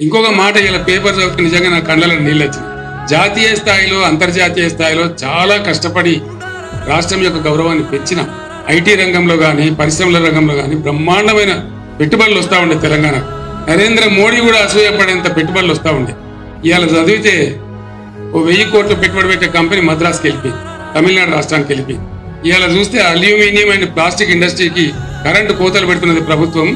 ఇంకొక మాట ఇలా పేపర్ చదివితే నిజంగా నా కళ్ళలో నీళ్ళు వచ్చింది జాతీయ స్థాయిలో అంతర్జాతీయ స్థాయిలో చాలా కష్టపడి రాష్ట్రం యొక్క గౌరవాన్ని పెంచిన. ఐటీ రంగంలో కానీ పరిశ్రమల రంగంలో కానీ బ్రహ్మాండమైన పెట్టుబడులు వస్తూ ఉండే తెలంగాణ. నరేంద్ర మోడీ కూడా అసూయపడేంత పెట్టుబడులు వస్తూ ఉండే. ఇవాళ చదివితే ఓ వెయ్యి కోట్లు పెట్టుబడి పెట్టే కంపెనీ మద్రాస్కి వెళ్ళిపోయింది తమిళనాడు రాష్ట్రానికి వెళ్ళిపోయింది. ఇవాళ చూస్తే అల్యూమినియం అండ్ ప్లాస్టిక్ ఇండస్ట్రీకి కరెంటు కోతలు పెడుతున్నది ప్రభుత్వం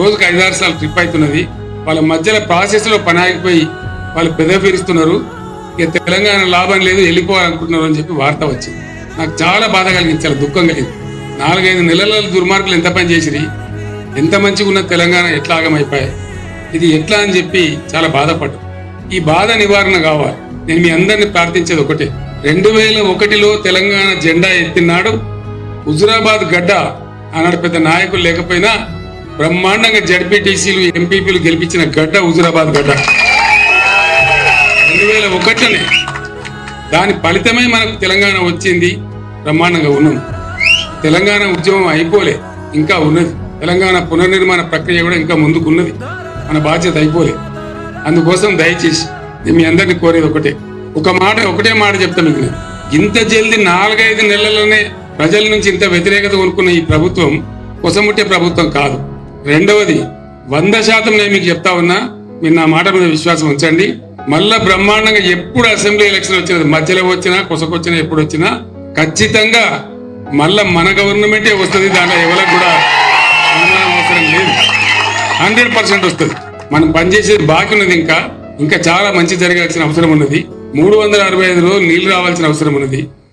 రోజుకు ఐదారు సార్లు ట్రిప్ అవుతున్నది. వాళ్ళ మధ్యలో ప్రాసెస్లో పని ఆగిపోయి వాళ్ళు పెదవిరుస్తున్నారు ఇక తెలంగాణ లాభం లేదు వెళ్ళిపోవాలనుకుంటున్నారు అని చెప్పి వార్త వచ్చింది. నాకు చాలా బాధ కలిగింది చాలా దుఃఖం కలిగింది. నాలుగైదు నెలల దుర్మార్గులు ఎంత పని చేసిరి ఎంత మంచిగా ఉన్న తెలంగాణ ఎట్లా ఆగమైపోయాయి ఇది ఎట్లా అని చెప్పి చాలా బాధపడ్డా ఈ బాధ నివారణ కావాలి. నేను మీ అందరిని ప్రార్థించేది ఒకటే. రెండు వేల ఒకటిలో తెలంగాణ జెండా ఎత్తినాడు హుజురాబాద్ గడ్డ ఆనాడు పెద్ద నాయకులు లేకపోయినా బ్రహ్మాండంగా జడ్పీటీసీలు ఎంపీపీలు గెలిపించిన గడ్డ హుజురాబాద్ గడ్డ. రెండు వేల ఒకటిలోనే దాని ఫలితమే మనకు తెలంగాణ వచ్చింది. బ్రహ్మాండంగా ఉన్నది. తెలంగాణ ఉద్యమం అయిపోలే ఇంకా ఉన్నది. తెలంగాణ పునర్నిర్మాణ ప్రక్రియ కూడా ఇంకా ముందుకున్నది. మన బాధ్యత అయిపోలే. అందుకోసం దయచేసి నేను మీ అందరిని కోరేది ఒకటే. ఒక మాట ఒకటే మాట చెప్తా మీకు నేను. ఇంత జల్ది నాలుగైదు నెలలనే ప్రజల నుంచి ఇంత వ్యతిరేకత కొనుక్కున్న ఈ ప్రభుత్వం కొసముట్టే ప్రభుత్వం కాదు. రెండవది వంద శాతం నేను మీకు చెప్తా ఉన్నా మీరు నా మాట మీద విశ్వాసం ఉంచండి. మళ్ళా బ్రహ్మాండంగా ఎప్పుడు అసెంబ్లీ ఎలక్షన్ వచ్చినది మధ్యలో వచ్చినా కొసకొచ్చినా ఎప్పుడు వచ్చినా ఖచ్చితంగా మళ్ళా మన గవర్నమెంటే వస్తుంది దాంట్లో ఎవరికి కూడా అవసరం లేదు. హండ్రెడ్ పర్సెంట్ వస్తుంది. మనం పనిచేసేది బాకీ ఉన్నది ఇంకా. ఇంకా చాలా మంచి జరగాల్సిన అవసరం ఉన్నది. మూడు వందల అరవై ఐదు రోజులు నీళ్ళు రావాల్సిన అవసరం ఉన్నది.